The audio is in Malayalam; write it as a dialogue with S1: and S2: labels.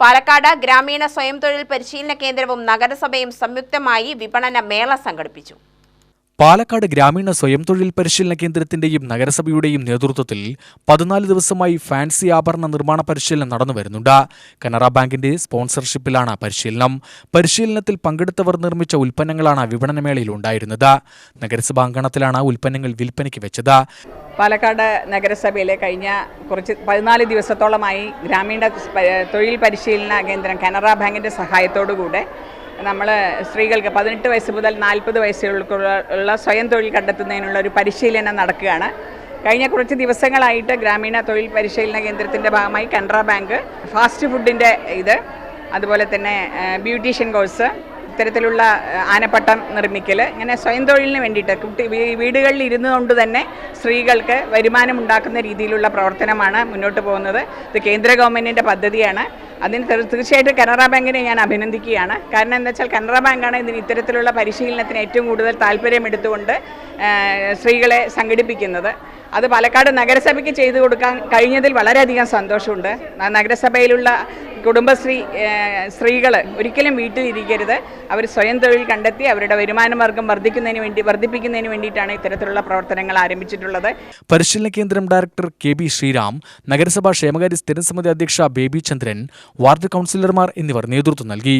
S1: പാലക്കാട് ഗ്രാമീണ സ്വയം തൊഴിൽ പരിശീലന കേന്ദ്രവും നഗരസഭയും സംയുക്തമായി വിപണന മേള സംഘടിപ്പിച്ചു.
S2: പാലക്കാട് ഗ്രാമീണ സ്വയം തൊഴിൽ പരിശീലന കേന്ദ്രത്തിന്റെയും നഗരസഭയുടെയും നേതൃത്വത്തിൽ പതിനാല് ദിവസമായി ഫാൻസി ആഭരണ നിർമ്മാണ പരിശീലനം നടന്നു വരുന്നുണ്ട്. കനറ ബാങ്കിന്റെ സ്പോൺസർഷിപ്പിലാണ് പരിശീലനം. പരിശീലനത്തിൽ പങ്കെടുത്തവർ നിർമ്മിച്ച ഉൽപ്പന്നങ്ങളാണ് വിപണനമേളയിൽ ഉണ്ടായിരുന്നത്. നഗരസഭാങ്കണത്തിലാണ് ഉൽപ്പന്നങ്ങൾ വിൽപ്പനയ്ക്ക് വെച്ചത്.
S3: പാലക്കാട് നഗരസഭയിലെ കഴിഞ്ഞ കുറച്ച് പതിനാല് ദിവസത്തോളമായി ഗ്രാമീണ തൊഴിൽ പരിശീലന കേന്ദ്രം കനറ ബാങ്കിന്റെ സഹായത്തോടുകൂടെ നമ്മൾ സ്ത്രീകൾക്ക് പതിനെട്ട് വയസ്സ് മുതൽ നാൽപ്പത് വയസ്സുകൾക്കുള്ള സ്വയം തൊഴിൽ കണ്ടെത്തുന്നതിനുള്ള ഒരു പരിശീലനം നടക്കുകയാണ്. കഴിഞ്ഞ കുറച്ച് ദിവസങ്ങളായിട്ട് ഗ്രാമീണ തൊഴിൽ പരിശീലന കേന്ദ്രത്തിന്റെ ഭാഗമായി കനറ ബാങ്ക് ഫാസ്റ്റ് ഫുഡിന്റെ ഇത് അതുപോലെ തന്നെ ബ്യൂട്ടീഷ്യൻ കോഴ്സ് ഇത്തരത്തിലുള്ള ആനപ്പട്ടം നിർമ്മിക്കൽ ഇങ്ങനെ സ്വയം തൊഴിലിന് വേണ്ടിയിട്ട് കുട്ടി വീടുകളിൽ ഇരുന്നു കൊണ്ട് തന്നെ സ്ത്രീകൾക്ക് വരുമാനം ഉണ്ടാക്കുന്ന രീതിയിലുള്ള പ്രവർത്തനമാണ് മുന്നോട്ട് പോകുന്നത്. ഇത് കേന്ദ്ര ഗവൺമെന്റിന്റെ പദ്ധതിയാണ്. അതിന് തീർ- തീർച്ചയായിട്ടും കനറ ബാങ്കിനെ ഞാൻ അഭിനന്ദിക്കുകയാണ്. കാരണം എന്താ വെച്ചാൽ കനറ ബാങ്കാണ് ഇതിന് ഇത്തരത്തിലുള്ള പരിശീലനത്തിന് ഏറ്റവും കൂടുതൽ താല്പര്യമെടുത്തുകൊണ്ട് സ്ത്രീകളെ സംഘടിപ്പിക്കുന്നത്. അത് പാലക്കാട് നഗരസഭയ്ക്ക് ചെയ്തു കൊടുക്കാൻ കഴിഞ്ഞതിൽ വളരെയധികം സന്തോഷമുണ്ട്. നഗരസഭയിലുള്ള കുടുംബശ്രീ സ്ത്രീകൾ ഒരിക്കലും വീട്ടിലിരിക്കരുത്. അവർ സ്വയം തൊഴിൽ കണ്ടെത്തി അവരുടെ വരുമാനമാർഗം വർദ്ധിക്കുന്നതിന് വേണ്ടി വർദ്ധിപ്പിക്കുന്നതിന് വേണ്ടിയിട്ടാണ് ഇത്തരത്തിലുള്ള പ്രവർത്തനങ്ങൾ ആരംഭിച്ചിട്ടുള്ളത്.
S2: പരിശീലന കേന്ദ്രം ഡയറക്ടർ കെ ബി ശ്രീരാം നഗരസഭാ ക്ഷേമകാര്യ സ്ഥിരം സമിതി അധ്യക്ഷ ബേബി ചന്ദ്രൻ വാർഡ് കൗൺസിലർമാർ എന്നിവർ നേതൃത്വം നൽകി